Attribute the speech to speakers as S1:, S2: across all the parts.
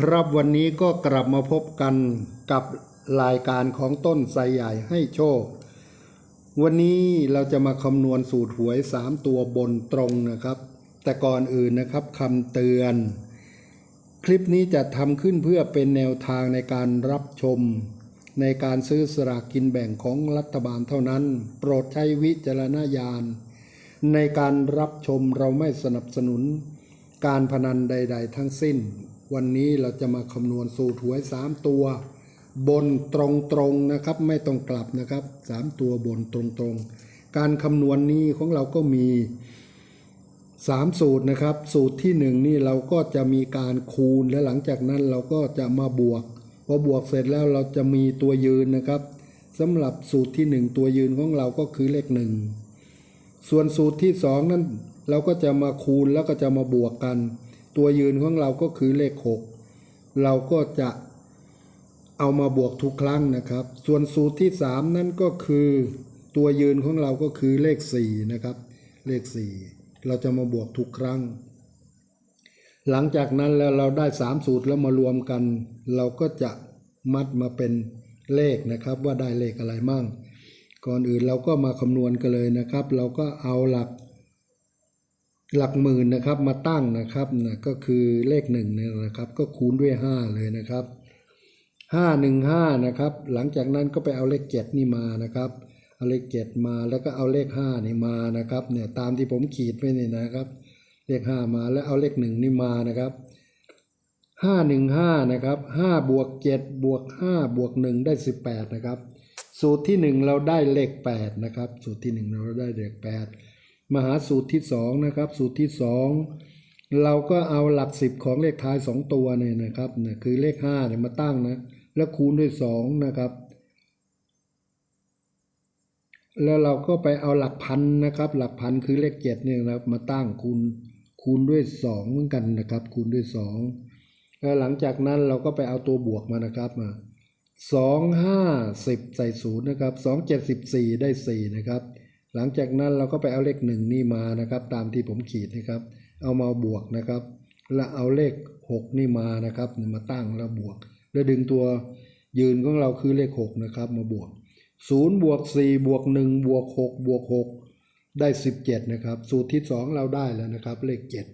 S1: ครับวันนี้ก็กลับมาพบกันกับรายการของต้นไทรใหญ่ให้โชค วันนี้เราจะมาคำนวณสูตรหวย 3 ตัวบนตรงนะครับ แต่ก่อนอื่นนะครับคำเตือน คลิปนี้จะทำขึ้นเพื่อเป็นแนวทางในการรับชม ในการซื้อสลากกินแบ่งของรัฐบาลเท่านั้น โปรดใช้วิจารณญาณ ในการรับชมเราไม่สนับสนุน การพนันใด ๆ ทั้งสิ้น วันนี้เราจะมาคำนวณสูตรหวย 3 ตัว บนตรงๆนะครับ ไม่ต้องกลับนะครับ 3 ตัวบนตรงๆการคำนวณนี้ของเราก็มี 3 สูตรนะครับ สูตรที่ 1 นี่เราก็จะมีการคูณและหลังจากนั้นเราก็จะมาบวกพอบวกเสร็จแล้วเราจะมีตัวยืนนะครับสำหรับสูตรที่ 1 ตัวยืนของเราก็คือเลข 1 ส่วนสูตรที่ 2 นั้นเราก็จะมาคูณแล้วก็จะมาบวกกัน ตัวยืนของเราก็คือเลข 6 เราก็จะเอามาบวกทุกครั้งนะครับ ส่วนสูตรที่ 3 นั่นก็คือตัวยืนของเราก็คือเลข 4 นะครับ เลข 4 เราจะมาบวกทุกครั้ง หลังจากนั้นแล้วเราได้ 3 สูตรแล้วมารวมกัน เราก็จะมัดมาเป็นเลขนะครับ ว่าได้เลขอะไรมั่ง ก่อนอื่นเราก็มาคำนวณกันเลยนะครับ เราก็เอาหลัก หลักหมื่นนะครับมาตั้งนะครับนะก็คือเลขหนึ่งเนี่ยนะครับ ก็คูณด้วยห้าเลยนะครับห้าหนึ่งห้านะครับ หลังจากนั้นก็ไปเอาเลขเจ็ดนี่มานะครับเอาเลขเจ็ดมาแล้วก็เอาเลขห้านี่มานะครับเนี่ยตามที่ผมขีดไว้นี่นะครับ เลขห้ามาแล้วเอาเลขหนึ่งนี่มานะครับห้าหนึ่งห้านะครับห้าบวกเจ็ดบวกห้าบวกหนึ่งได้สิบแปดนะครับ สูตรที่หนึ่งเราได้เลขแปดนะครับ สูตรที่หนึ่งเราได้เลขแปด มหาสูตรที่สองนะครับ สูตรที่สองเราก็เอาหลักสิบของเลขท้ายสองตัวเนี่ยนะครับเนี่ยคือเลขห้าเนี่ยมาตั้งนะ แล้วคูณด้วยสองนะครับ แล้วเราก็ไปเอาหลักพันนะครับ หลักพันคือเลขเจ็ดเนี่ยนะครับมาตั้งคูณคูณด้วยสองเหมือนกันนะครับ คูณด้วยสองแล้วหลังจากนั้นเราก็ไปเอาตัวบวกมานะครับมาสองห้าสิบใส่ศูนย์นะครับสองเจ็ดสิบสี่ได้สี่นะครับ หลังจากนั้นเราก็ไปเอาเลขหนึ่งนี่มานะครับ ตามที่ผมขีดนะครับ เอามาบวกนะครับ แล้วเอาเลขหกนี่มานะครับมาตั้งแล้วบวก แล้วดึงตัวยืนของเราคือเลขหกนะครับ มาบวกศูนย์บวกสี่บวกหนึ่งบวกหกบวกหกได้สิบเจ็ดนะครับ สูตรที่สองเราได้แล้วนะครับ เลขเจ็ด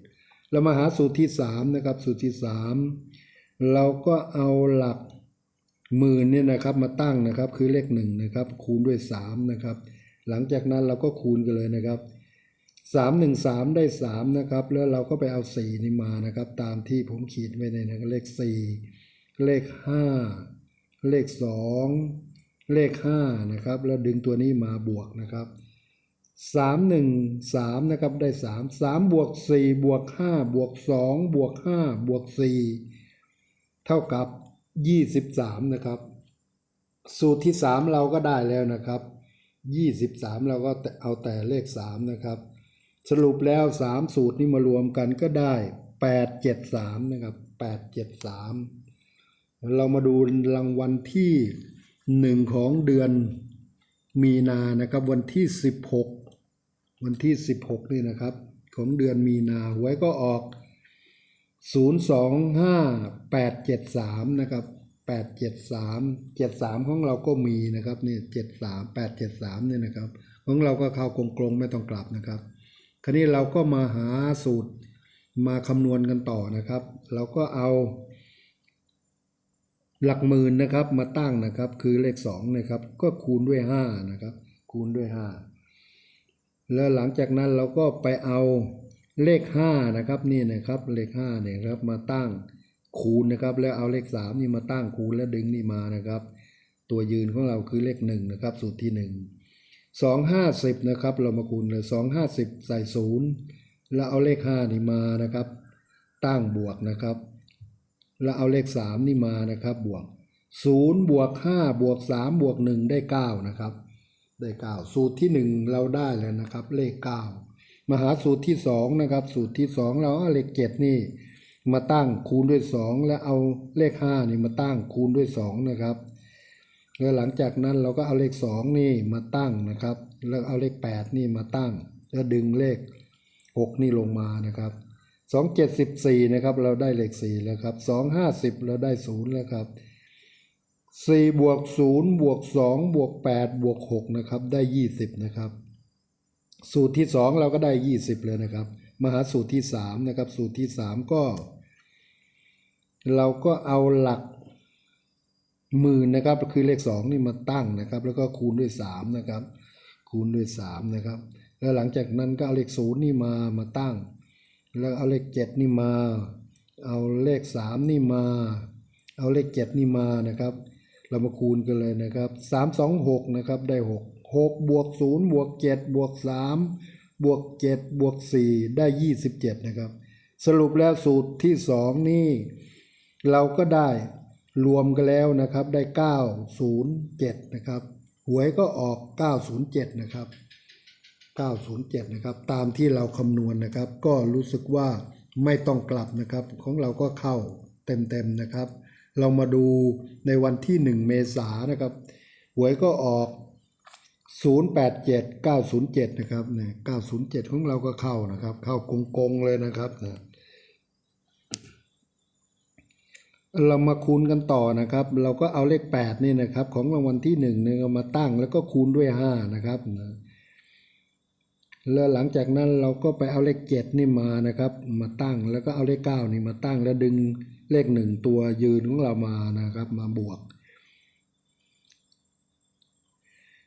S1: เรามาหาสูตรที่สามนะครับ สูตรที่สามเราก็เอาหลักหมื่นเนี่ยนะครับมาตั้งนะครับคือเลขหนึ่งนะครับ คูณด้วยสามนะครับ หลังจากนั้นเราก็คูณกันเลยนะครับสามหนึ่งสามได้สามนะครับ แล้วเราก็ไปเอาสี่นี่มานะครับ ตามที่ผมขีดไว้ในนะเลขสี่เลขห้าเลขสองเลขห้านะครับ แล้วดึงตัวนี้มาบวกนะครับสามหนึ่งสามนะครับได้สามสามบวกสี่บวกห้าบวกสองบวกห้าบวกสี่เท่ากับยี่สิบสามนะครับ สูตรที่สามเราก็ได้แล้วนะครับ ยี่สิบสามเราก็เอาแต่เลขสามนะครับ สรุปแล้วสามสูตรนี้มารวมกันก็ได้แปดเจ็ดสามนะครับแปดเจ็ดสามเรามาดูรางวัลที่หนึ่งของเดือนมีนานะครับวันที่สิบหกวันที่สิบหกนี่นะครับ ของเดือนมีนาหวยก็ออกศูนย์สองห้าแปดเจ็ดสามนะครับ แปดเจ็ดสามเจ็ดสามของเราก็มีนะครับนี่เจ็ดสามแปดเจ็ดสามเนี่ยนะครับ ของเราก็เข้ากลงๆไม่ต้องกลับนะครับ คราวนี้เราก็มาหาสูตรมาคำนวณกันต่อนะครับ เราก็เอาหลักหมื่นนะครับมาตั้งนะครับคือเลขสองนะครับก็คูณด้วยห้านะครับคูณด้วยห้าแล้วหลังจากนั้นเราก็ไปเอาเลขห้านะครับนี่นะครับเลขห้าเนี่ยครับมาตั้ง คูณนะครับ แล้วเอาเลขสามนี่มาตั้งคูณแล้วดึงนี่มานะครับ ตัวยืนของเราคือเลขหนึ่งนะครับสูตรที่หนึ่งสองห้าสิบนะครับเรามาคูณเลยสองห้าสิบใส่ศูนย์แล้วเอาเลขห้านี่มานะครับ ตั้งบวกนะครับ แล้วเอาเลขสามนี่มานะครับบวกศูนย์บวกห้าบวกสามบวกหนึ่งได้เก้านะครับได้เก้าสูตรที่หนึ่งเราได้แล้วนะครับเลขเก้ามาหาสูตรที่สองนะครับสูตรที่สองเราเอาเลขเจ็ดนี่ มาตั้งคูณด้วยสองแล้วเอาเลขห้านี่มาตั้งคูณด้วยสองนะครับแล้วหลังจากนั้นเราก็เอาเลขสองนี่มาตั้งนะครับ แล้วเอาเลขแปดนี่มาตั้ง แล้วดึงเลขหกนี่ลงมานะครับสองเจ็ดสิบสี่นะครับ เราได้เลขสี่แล้วครับสองห้าสิบเราได้ศูนย์แล้วครับสี่บวกศูนย์บวกสองบวกแปดบวกหกนะครับ ได้ยี่สิบนะครับ สูตรที่สองเราก็ได้ยี่สิบเลยนะครับ มาหาสูตรที่สามนะครับ สูตรที่สามก็ เราก็เอาหลักหมื่นนะครับคือเลขสองนี่มาตั้งนะครับ แล้วก็คูณด้วยสามนะครับ คูณด้วยสามนะครับ แล้วหลังจากนั้นก็เอาเลขศูนย์นี่มามาตั้ง แล้วเอาเลขเจ็ดนี่มา เอาเลขสามนี่มา เอาเลขเจ็ดนี่มานะครับ เรามาคูณกันเลยนะครับสามสองหกนะครับ ได้หกหกบวกศูนย์บวกเจ็ดบวกสามบวกเจ็ดบวกสี่ได้ยี่สิบเจ็ดนะครับ สรุปแล้วสูตรที่สองนี่ เราก็ได้รวมกันแล้วนะครับ ได้ 907 นะครับ หวยก็ออก 907 นะครับ 907 นะครับ ตามที่เราคำนวณนะครับ ก็รู้สึกว่าไม่ต้องกลับนะครับ ของเราก็เข้าเต็มๆนะครับ เรามาดูในวันที่ 1 เมษานนะครับ หวยก็ออก 087 907 นะครับเนี่ย907 ของเราก็เข้านะครับ เข้ากงๆเลยนะครับนะ เรามาคูณกันต่อนะครับ เราก็เอาเลข8นี่นะครับ ของรางวัลที่1เนี่ยเอามาตั้งแล้วก็คูณด้วย5นะครับแล้วหลังจากนั้นเราก็ไปเอาเลข7นี่มานะครับ มาตั้งแล้วก็เอาเลข9นี่มาตั้งแล้วดึงเลข 1 ตัวยืนของเรามานะครับ มาบวก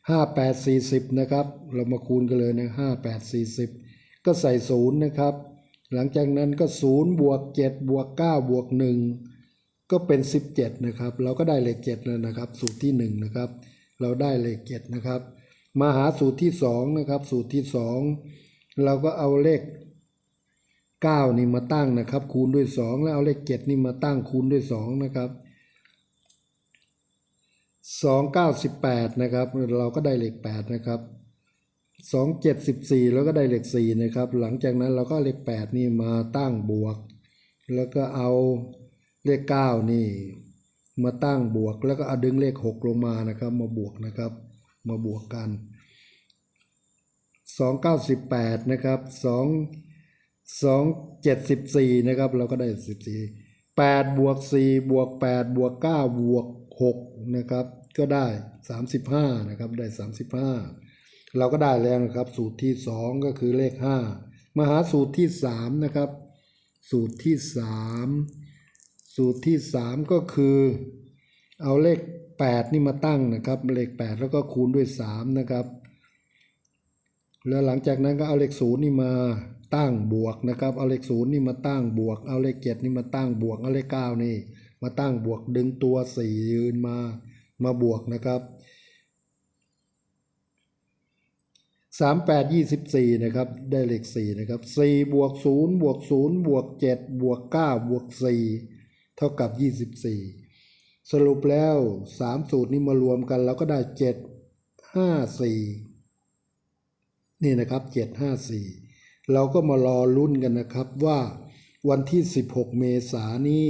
S1: 5 8 40นะครับ เรามาคูณกันเลยนะ5 8 40 ก็ใส่ศูนย์นะครับ หลังจากนั้นก็0บวก7บวก9บวก1 ก็เป็น 17 นะครับ เราก็ได้เลข7แล้วนะครับ สูตรที่ 1 นะครับ เราได้เลข7นะครับ มาหาสูตรที่ 2 นะครับ สูตรที่ 2 เราก็เอาเลข 9 นี่มาตั้งนะครับ คูณด้วย 2 แล้วเอาเลข 7 นี่มาตั้งคูณด้วย 2 นะครับ298 นะครับ เราก็ได้เลข8นะครับ274 แล้วก็ได้เลข4นะครับ หลังจากนั้นเราก็เอาเลข8นี่มาตั้งบวก แล้วก็เอา เลข 9 นี่ มาตั้งบวกแล้วก็เอาดึงเลข 6 ลงมานะครับ มาบวกนะครับ มาบวกกัน 298 นะครับ 2 274 นะครับ เราก็ได้ 14 8บวก4บวก8บวก9บวก6นะครับ ก็ได้ 35 นะครับ ได้ 35 เราก็ได้แล้วนะครับ สูตรที่ 2 ก็คือเลข 5 มาหาสูตรที่ 3 นะครับ สูตรที่ 3 สูตรที่ 3 ก็คือ เอาเลข 8 นี่มาตั้งนะครับ เลข 8 แล้วก็คูณด้วย 3 นะครับ แล้วหลังจากนั้นก็เอาเลขศูนย์นี่มาตั้งบวกนะครับ เอาเลขศูนย์นี่มาตั้งบวก เอาเลขเจ็ดนี่มาตั้งบวก เอาเลขเก้านี่มาตั้งบวกดึงตัวสี่ยืนมา มาบวกนะครับสามแปดยี่สิบสี่นะครับ ได้เลขสี่นะครับสี่บวกศูนย์บวกศูนย์บวกเจ็ดบวกเก้าบวกสี่ เท่ากับยี่สิบสี่สรุปแล้วสามสูตรนี้มารวมกันเราก็ได้เจ็ดห้าสี่นี่นะครับ 754 เราก็มารอลุ้นกันนะครับว่าวันที่ 16 เมษานนี้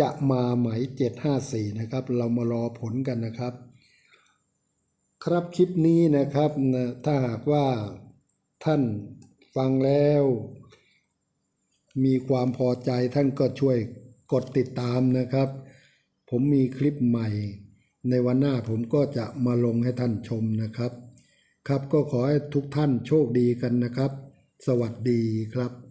S1: จะมาไหม 754 นะครับ เรามารอผลกันนะครับ ครับคลิปนี้นะครับนะถ้าหากว่าท่านฟังแล้ว มีความพอใจท่านก็ช่วย กดติดตามนะครับ ผมมีคลิปใหม่ ในวันหน้าผมก็จะมาลงให้ท่านชมนะครับ ครับก็ขอให้ทุกท่านโชคดีกันนะครับ สวัสดีครับ